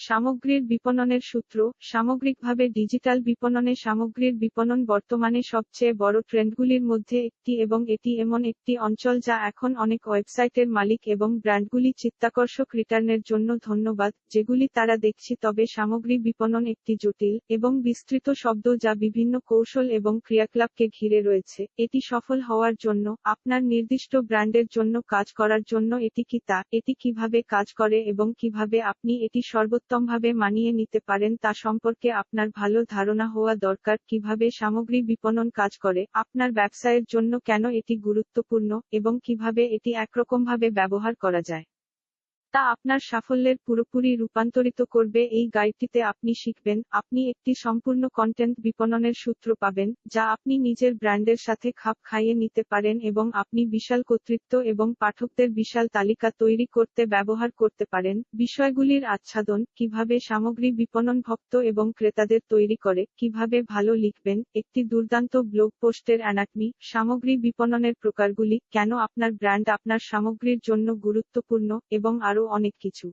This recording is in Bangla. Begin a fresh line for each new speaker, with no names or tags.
সামগ্রীর বিপণনের সূত্র, সামগ্রিকভাবে ডিজিটাল বিপণনে সামগ্রীর বিপণন বর্তমানে সবচেয়ে বড় ট্রেন্ডগুলির মধ্যে একটি এবং এটি এমন একটি অঞ্চল যা এখন অনেক ওয়েবসাইটের মালিক এবং ব্র্যান্ডগুলি চিত্তাকর্ষক রিটার্নের জন্য ধন্যবাদ, যেগুলি তারা দেখছি তবে সামগ্রী বিপণন একটি জটিল এবং বিস্তৃত শব্দ যা বিভিন্ন কৌশল এবং ক্রিয়াকলাপকে ঘিরে রয়েছে। এটি সফল হওয়ার জন্য, আপনার নির্দিষ্ট ব্র্যান্ডের জন্য কাজ করার জন্য এটি কি তা, এটি কীভাবে কাজ করে এবং কীভাবে আপনি এটি সর্বোত্তমভাবে মানিয়ে নিতে পারেন তা সম্পর্কে আপনার ভালো ধারণা হওয়া দরকার। কীভাবে সামগ্রী বিপণন কাজ করে? আপনার ব্যবসায়ের জন্য কেন এটি গুরুত্বপূর্ণ এবং কীভাবে এটি একরকমভাবে ব্যবহার করা যায়? তা আপনার সাফল্যের পুরোপুরি রূপান্তরিত করবে। এই গাইডটিতে আপনি শিখবেন, আপনি একটি সম্পূর্ণ কন্টেন্ট বিপণনের সূত্র পাবেন, যা আপনি নিজের ব্র্যান্ডের সাথে খাপ খাইয়ে নিতে পারেন এবং আপনি বিশাল কর্তৃত্ব এবং পাঠকদের বিশাল তালিকা তৈরি করতে ব্যবহার করতে পারেন। বিষয়গুলির আচ্ছাদন, কীভাবে সামগ্রী বিপণন ভক্ত এবং ক্রেতাদের তৈরি করে, কীভাবে ভালো লিখবেন, একটি দুর্দান্ত ব্লগ পোস্টের অ্যানাটমি সামগ্রী বিপণনের প্রকারগুলি, কেন আপনার ব্র্যান্ড আপনার সামগ্রীর জন্য গুরুত্বপূর্ণ, এবং আরও অনেক কিছু।